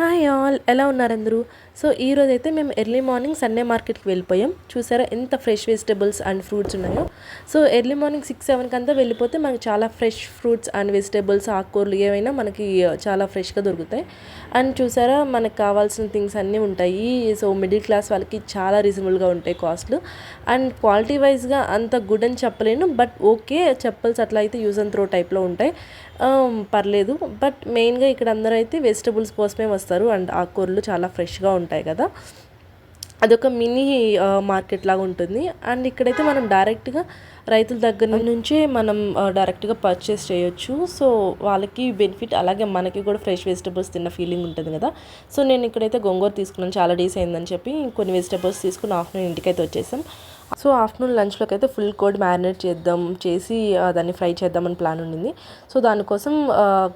Hi all ఎలా ఉన్నారు అందరూ సో ఈ అయితే మేము ఎర్లీ మార్నింగ్ సండే మార్కెట్కి వెళ్ళిపోయాం. చూసారా ఎంత ఫ్రెష్ వెజిటేబుల్స్ అండ్ ఫ్రూట్స్ ఉన్నాయో? సో ఎర్లీ మార్నింగ్ సిక్స్ సెవెన్కి అంతా వెళ్ళిపోతే మనకి చాలా ఫ్రెష్ ఫ్రూట్స్ అండ్ వెజిటేబుల్స్ ఆకుకూరలు ఏవైనా మనకి చాలా ఫ్రెష్గా దొరుకుతాయి. అండ్ చూసారా మనకు కావాల్సిన థింగ్స్ అన్నీ ఉంటాయి. సో మిడిల్ క్లాస్ వాళ్ళకి చాలా రీజనబుల్గా ఉంటాయి కాస్ట్లు. అండ్ క్వాలిటీ వైజ్గా అంత గుడ్ అని చెప్పలేను. బట్ ఓకే చెప్పల్స్ అట్లా అయితే యూజ్ అండ్ త్రో టైప్లో ఉంటాయి. పర్లేదు. బట్ మెయిన్గా ఇక్కడ అందరూ అయితే వెజిటబుల్స్ కోసమే వస్తారు. అండ్ ఆకుకూరలు చాలా ఫ్రెష్గా ఉంటాయి కదా. అదొక మినీ మార్కెట్ లాగా ఉంటుంది. అండ్ ఇక్కడైతే మనం డైరెక్ట్గా రైతుల దగ్గర నుంచే మనం డైరెక్ట్గా పర్చేస్ చేయొచ్చు. సో వాళ్ళకి బెనిఫిట్ అలాగే మనకి కూడా ఫ్రెష్ వెజిటబుల్స్ తిన్న ఫీలింగ్ ఉంటుంది కదా. సో నేను ఇక్కడైతే గొంగూర తీసుకున్నాను. చాలా డేస్ అయిందని చెప్పి కొన్ని వెజిటబుల్స్ తీసుకుని ఆఫ్టర్నూన్ ఇంటికైతే వచ్చేసాం. సో ఆఫ్టర్నూన్ లంచ్లోకి అయితే ఫుల్ కోడ్ మ్యారినేట్ చేద్దాం చేసి దాన్ని ఫ్రై చేద్దామని ప్లాన్ ఉండింది. సో దానికోసం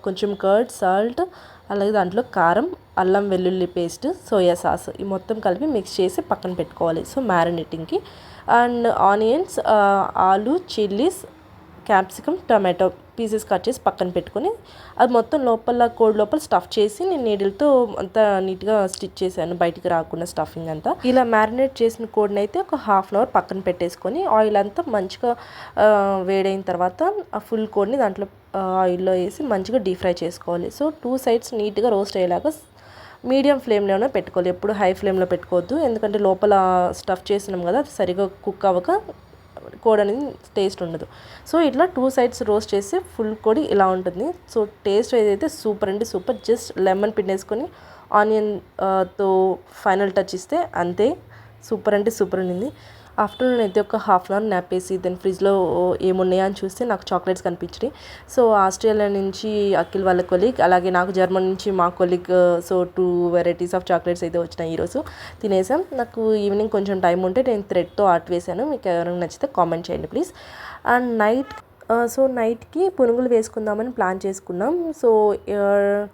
కొంచెం కర్డ్ సాల్ట్ అలాగే దాంట్లో కారం అల్లం వెల్లుల్లి పేస్ట్ సోయా సాస్ ఈ మొత్తం కలిపి మిక్స్ చేసి పక్కన పెట్టుకోవాలి. So మ్యారినేటింగ్కి and onions aloo chillies capsicum tomato pieces cut చేసి పక్కన పెట్టుకొని అది మొత్తం లోపల కోడి లోపల స్టఫ్ చేసి నేను నీడిల్తో అంతా నీట్గా స్టిచ్ చేశాను బయటికి రాకుండా స్టఫింగ్ అంతా. ఇలా మ్యారినేట్ చేసిన కోడిని అయితే ఒక హాఫ్ అన్ అవర్ పక్కన పెట్టేసుకొని ఆయిల్ అంతా మంచిగా వేడైన తర్వాత ఆ ఫుల్ కోడిని దాంట్లో ఆయిల్లో వేసి మంచిగా డీప్ ఫ్రై చేసుకోవాలి. సో టూ సైడ్స్ నీట్గా రోస్ట్ అయ్యేలాగా మీడియం ఫ్లేమ్లోనే పెట్టుకోవాలి. ఎప్పుడు హై ఫ్లేమ్లో పెట్టుకోవద్దు. ఎందుకంటే లోపల స్టఫ్ చేసినాం కదా అది సరిగా కుక్ అవ్వక కోడి అనేది టేస్ట్ ఉండదు. సో ఇట్లా టూ సైడ్స్ రోస్ట్ చేసి ఫుల్ కోడి ఇలా ఉంటుంది. సో టేస్ట్ ఏదైతే సూపర్ అంటే సూపర్. జస్ట్ లెమన్ పిండేసుకొని ఆనియన్తో ఫైనల్ టచ్ ఇస్తే అంతే. సూపర్ అంటే సూపర్ ఉండింది ఆఫ్టర్నూన్ అయితే ఒక హాఫ్ అన్ అవర్ నాపేసి దెన్ ఫ్రిడ్జ్లో ఏమున్నాయా అని చూస్తే నాకు చాక్లెట్స్ కనిపించాయి సో ఆస్ట్రేలియా నుంచి అఖిల్ వాళ్ళ కొలీగ్ అలాగే నాకు జర్మన్ నుంచి మా colleague so two varieties of chocolates అయితే వచ్చినాయి ఈరోజు తినేసాం. నాకు ఈవినింగ్ కొంచెం టైం ఉంటే నేను థ్రెడ్తో ఆర్ట్ వేసాను మీకు ఎవరైనా నచ్చితే కామెంట్ చేయండి ప్లీజ్ అండ్ నైట్ సో నైట్కి పునుగులు వేసుకుందామని ప్లాన్ చేసుకున్నాం. సో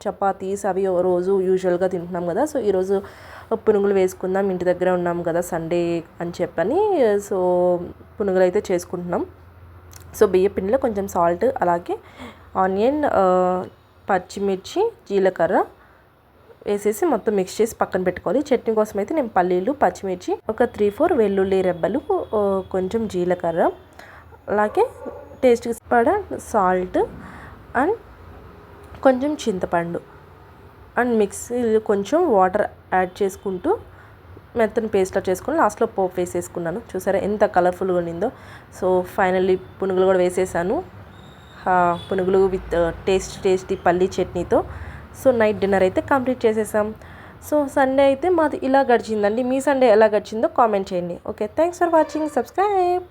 చపాతీస్ అవి రోజు యూజువల్గా తింటున్నాం కదా. సో ఈరోజు పునుగులు వేసుకుందాం ఇంటి దగ్గర ఉన్నాం కదా సండే అని చెప్పని సో పునుగులు అయితే చేసుకుంటున్నాం. సో బియ్య పిండిలో కొంచెం సాల్ట్ అలాగే ఆనియన్ పచ్చిమిర్చి జీలకర్ర వేసేసి మొత్తం మిక్స్ చేసి పక్కన పెట్టుకోవాలి. చట్నీ కోసం అయితే నేను పల్లీలు పచ్చిమిర్చి ఒక త్రీ ఫోర్ వెల్లుల్లి రెబ్బలు కొంచెం జీలకర్ర అలాగే టేస్ట్కి పడ సాల్ట్ అండ్ కొంచెం చింతపండు అండ్ మిక్సీ కొంచెం వాటర్ యాడ్ చేసుకుంటూ మెత్తని పేస్ట్లా చేసుకుని లాస్ట్లో పోపు వేసేసుకున్నాను. చూసారా ఎంత కలర్ఫుల్గా ఉండిందో. సో ఫైనల్లీ పునుగులు కూడా వేసేసాను. పునుగులు విత్ టేస్ట్ టేస్టీ పల్లీ చట్నీతో. సో నైట్ డిన్నర్ అయితే కంప్లీట్ చేసేసాం. సో సండే అయితే మాది ఇలా గడిచిందండి. మీ సండే ఎలా గడిచిందో కామెంట్ చేయండి. Okay thanks for watching. Subscribe.